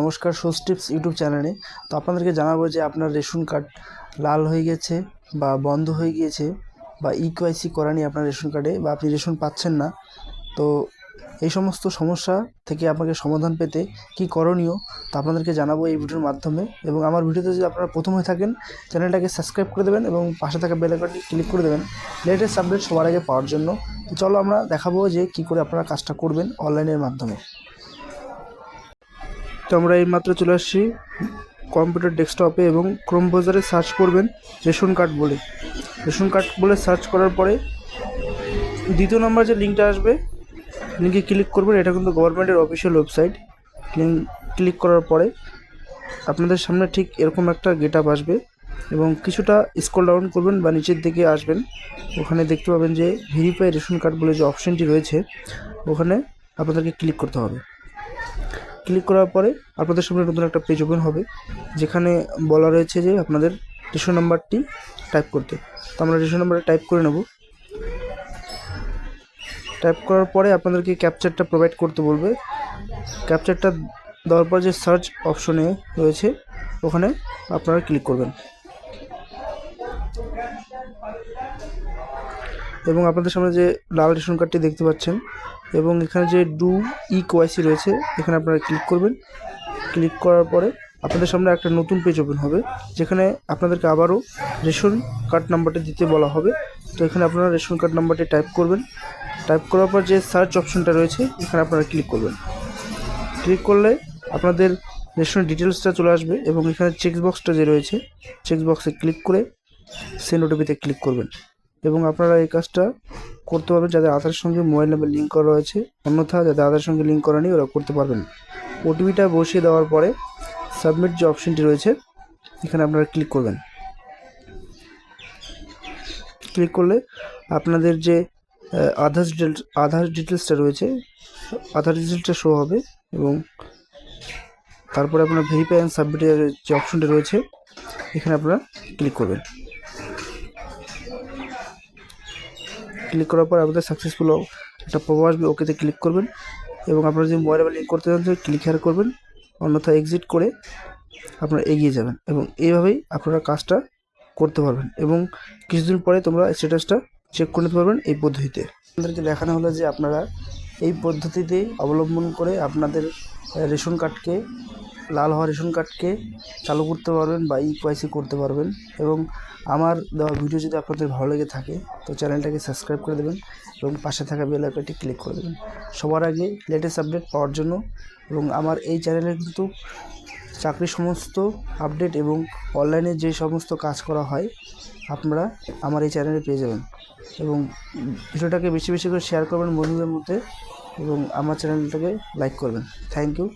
নমস্কার, sows tips YouTube চ্যানেলে। তো আপনাদেরকে জানাব যে আপনার রেশন কার্ড লাল হয়ে গেছে বা বন্ধ হয়ে গিয়েছে বা ইকেওয়াইসি করা নেই আপনার রেশন কার্ডে বা আপনি রেশন পাচ্ছেন না। তো এই সমস্ত সমস্যা থেকে আপনাকে সমাধান পেতে কি করণীয় তা আপনাদেরকে জানাব এই ভিডিওর মাধ্যমে। এবং আমার ভিডিওতে যদি আপনারা প্রথম হয়ে থাকেন, চ্যানেলটাকে সাবস্ক্রাইব করে দেবেন এবং পাশে থাকা বেল আইকনটি ক্লিক করে দেবেন। লেটেস্ট আপডেট সবার আগে পাওয়ার জন্য। চলো আমরা দেখাবো যে কী করে আপনারা কাজটা করবেন অনলাইনের মাধ্যমে। তো আমরা এইমাত্র চলে আসছি কম্পিউটার ডেস্কটপে এবং ক্রোম ব্রাউজারে সার্চ করবেন রেশন কার্ড বলে। রেশন কার্ড বলে সার্চ করার পরে দ্বিতীয় নম্বর যে লিঙ্কটা আসবে, লিঙ্কে ক্লিক করবেন। এটা কিন্তু গভর্নমেন্টের অফিসিয়াল ওয়েবসাইট। লিঙ্ক ক্লিক করার পরে আপনাদের সামনে ঠিক এরকম একটা গেট আপ আসবে এবং কিছুটা স্ক্রল ডাউন করবেন বা নিচের দিকে আসবেন। ওখানে দেখতে পাবেন যে ভেরিফাই রেশন কার্ড বলে যে অপশানটি রয়েছে, ওখানে আপনাদেরকে ক্লিক করতে হবে। ক্লিক করার পরে আপনাদের সামনে নতুন একটা পেজ ওপেন হবে, যেখানে বলা রয়েছে যে আপনাদের রেশন নাম্বারটি টাইপ করতে। তো আমরা রেশন নাম্বারটা টাইপ করে নেব। টাইপ করার পরে আপনাদেরকে ক্যাপচারটা প্রোভাইড করতে বলবে। ক্যাপচারটা দেওয়ার পর যে সার্চ অপশনে রয়েছে, ওখানে আপনারা ক্লিক করবেন। এবং আপনাদের সামনে যে লাল রেশন কার্ডটি দেখতে পাচ্ছেন এবং এখানে যে ডু ই কোয়াইসি রয়েছে, এখানে আপনারা ক্লিক করবেন। ক্লিক করার পরে আপনাদের সামনে একটা নতুন পেজ ওপেন হবে, যেখানে আপনাদেরকে আবারও রেশন কার্ড নাম্বারটি দিতে বলা হবে। তো এখানে আপনারা রেশন কার্ড নাম্বারটি টাইপ করবেন। টাইপ করার পর যে সার্চ অপশনটা রয়েছে, এখানে আপনারা ক্লিক করবেন। ক্লিক করলে আপনাদের রেশন ডিটেলসটা চলে আসবে এবং এখানে চেক বক্সটা যে রয়েছে চেক বক্সে ক্লিক করে সেন্ড ওটিপিতে ক্লিক করবেন। এবং আপনারা এই কাজটা করতে পারবেন যাদের আধারের সঙ্গে মোবাইল নাম্বার লিঙ্ক করা রয়েছে। অন্যথা যাদের আধারের সঙ্গে লিঙ্ক করা নেই, ওরা করতে পারবেন। ওটিপিটা বসিয়ে দেওয়ার পরে সাবমিট যে অপশনটি রয়েছে, এখানে আপনারা ক্লিক করবেন। ক্লিক করলে আপনাদের যে আধার ডিটেলস আধার ডিটেলসটা রয়েছে আধার ডিটেলসটা শো হবে এবং তারপরে আপনার ভেরিফাই অ্যান্ড সাবমিটের যে অপশনটা রয়েছে, এখানে আপনারা ক্লিক করবেন। ক্লিক করার পর আপনাদের সাকসেসফুল একটা প্রভাব আসবে ওকেতে ক্লিক করবেন। এবং আপনারা যদি মোবাইল লিঙ্ক করতে চান ক্লিক হেয়ার করবেন। অন্যথা এক্সিট করে আপনারা এগিয়ে যাবেন এবং এইভাবেই আপনারা কাজটা করতে পারবেন এবং কিছুদিন পরে তোমরা স্ট্যাটাসটা চেক করে নিতে পারবেন এই পদ্ধতিতে। আপনাদেরকে দেখানো হলো যে আপনারা এই পদ্ধতিতে অবলম্বন করে আপনাদের রেশন কার্ডকে, লাল হওয়া রেশন কার্ডকে চালু করতে পারবেন বা ইকোয়াইসি কোয়াইসি করতে পারবেন এবং আমার দেওয়া ভিডিও যদি আপনাদের ভালো লেগে থাকে, তো চ্যানেলটাকে সাবস্ক্রাইব করে দেবেন এবং পাশে থাকা বেল আইকনটি ক্লিক করে দেবেন। সবার আগে লেটেস্ট আপডেট পাওয়ার জন্য এবং আমার এই চ্যানেলে কিন্তু চাকরির সমস্ত আপডেট এবং অনলাইনে যে সমস্ত কাজ করা হয়, আপনারা আমার এই চ্যানেলে পেয়ে যাবেন। এবং ভিডিওটাকে বেশি বেশি করে শেয়ার করবেন বন্ধুদের মধ্যে এবং আমার চ্যানেলটাকে লাইক করবেন। Thank you